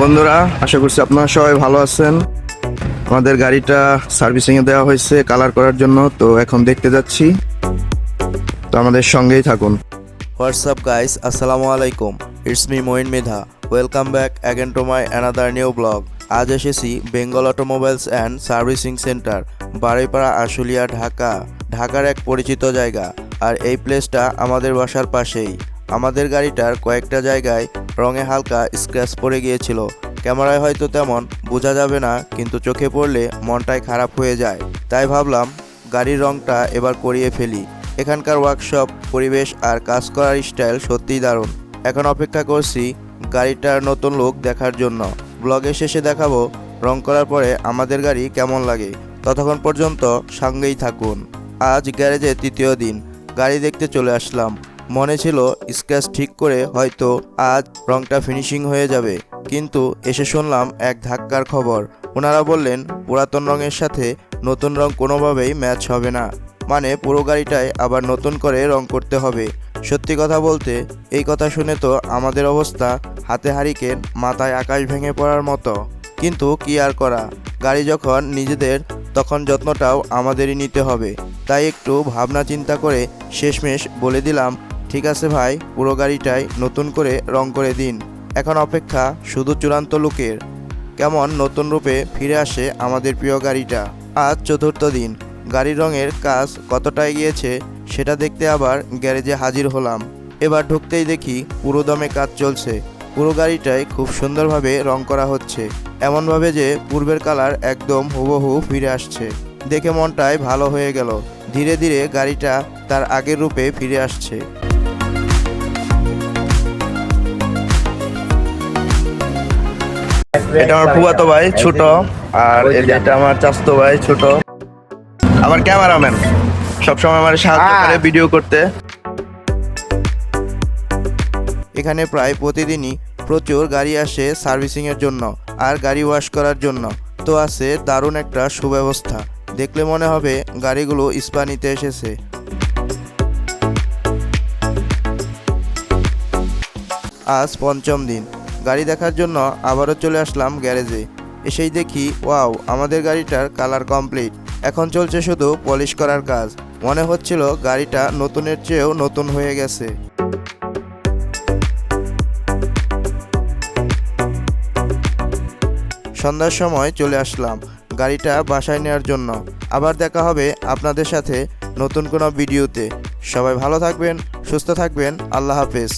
বন্ধুরা, আশা করছি আপনারা সবাই ভালো আছেন। আমাদের গাড়িটা সার্ভিসিং এ দেওয়া হয়েছে কালার করার জন্য, তো এখন দেখতে যাচ্ছি। তো আমাদের সঙ্গেই থাকুন। হোয়াটসঅ্যাপ গাইস আসসালামু আলাইকুম। It's me Moin Medha welcome back again to my another new blog আজ এসেছি Bengal automobiles and servicing centre Baripara Ashulia, Dhaka. ঢাকার এক পরিচিত জায়গা। আর এই প্লেসটা আমাদের বাসার পাশেই। আমাদের গাড়িটার কয়েকটা জায়গায় রঙে হালকা স্ক্র্যাচ পড়ে গিয়েছিল। ক্যামেরায় হয়তো তেমন বোঝা যাবে না, কিন্তু চোখে পড়লে মনটাই খারাপ হয়ে যায়। তাই ভাবলাম, গাড়ির রংটা এবার করিয়ে ফেলি। এখানকার ওয়ার্কশপ পরিবেশ আর কাজ করার স্টাইল সত্যিই দারুণ। এখন অপেক্ষা করছি গাড়িটার নতুন লুক দেখার জন্য। ব্লগের শেষে দেখাবো, রং করার পরে আমাদের গাড়ি কেমন লাগে। ততক্ষণ পর্যন্ত সঙ্গেই থাকুন। আজ গ্যারেজে তৃতীয় দিন, গাড়ি দেখতে চলে আসলাম। মনে ছিল স্ক্র্যাচ ঠিক করে হয়তো আজ রংটা ফিনিশিং হয়ে যাবে। কিন্তু এসে শুনলাম এক ধাক্কার খবর। ওনারা বললেন, পুরাতন রঙের সাথে নতুন রং কোনোভাবেই ম্যাচ হবে না। মানে পুরো গাড়িটাই আবার নতুন করে রং করতে হবে। সত্যি কথা বলতে, এই কথা শুনে তো আমাদের অবস্থা হাতে হারিকেন মাথায় আকাশ ভেঙে পড়ার মতো। কিন্তু কি আর করা? গাড়ি যখন নিজেদের, তখন যত্নটাও আমাদেরই নিতে হবে। তাই একটু ভাবনা চিন্তা করে শেষমেশ বলে দিলাম ঠিক আছে ভাই, পুরো গাড়িটাই নতুন করে রং করে দিন। এখন অপেক্ষা শুধু চূড়ান্ত লুকের। কেমন নতুন রূপে ফিরে আসে আমাদের প্রিয় গাড়িটা। আজ চতুর্থ দিন। গাড়ির রঙের কাজ কতটা এগিয়েছে সেটা দেখতে আবার গ্যারেজে হাজির হলাম। এবার ঢুকতেই দেখি পুরো দমে কাজ চলছে। পুরো গাড়িটাই খুব সুন্দরভাবে রং করা হচ্ছে। এমনভাবে যে পূর্বের কালার একদম হুবহু ফিরে আসছে। দেখে মনটাই ভালো হয়ে গেল। ধীরে ধীরে গাড়িটা তার আগের রূপে ফিরে আসছে। এটা আমার ফুয়াতো ভাই ছোট। আর এটা আমার চাস্তো ভাই ছোট। আমার ক্যামেরাম্যান। সবসময় আমার সাহায্য করে ভিডিও করতে। এখানে প্রায় প্রতিদিনই প্রচুর গাড়ি আসে সার্ভিসিংয়ের জন্য আর গাড়ি ওয়াশ করার জন্য। তো আছে দারুণ একটা সুব্যবস্থা। দেখলে মনে হবে গাড়িগুলো ইস্পানিতে এসেছে। আজ পঞ্চম দিন। গাড়ি দেখার জন্য আবারও চলে আসলাম গ্যারেজে। এসেই দেখি, ওয়াও, আমাদের গাড়িটার কালার কমপ্লিট। এখন চলছে শুধু পলিশ করার কাজ। মনে হচ্ছিল গাড়িটা নতুনের চেয়েও নতুন হয়ে গেছে। সন্ধ্যার সময় চলে আসলাম গাড়িটা বাসায় নেওয়ার জন্য। আবার দেখা হবে আপনাদের সাথে নতুন কোনো ভিডিওতে। সবাই ভালো থাকবেন, সুস্থ থাকবেন, আল্লাহ হাফেজ।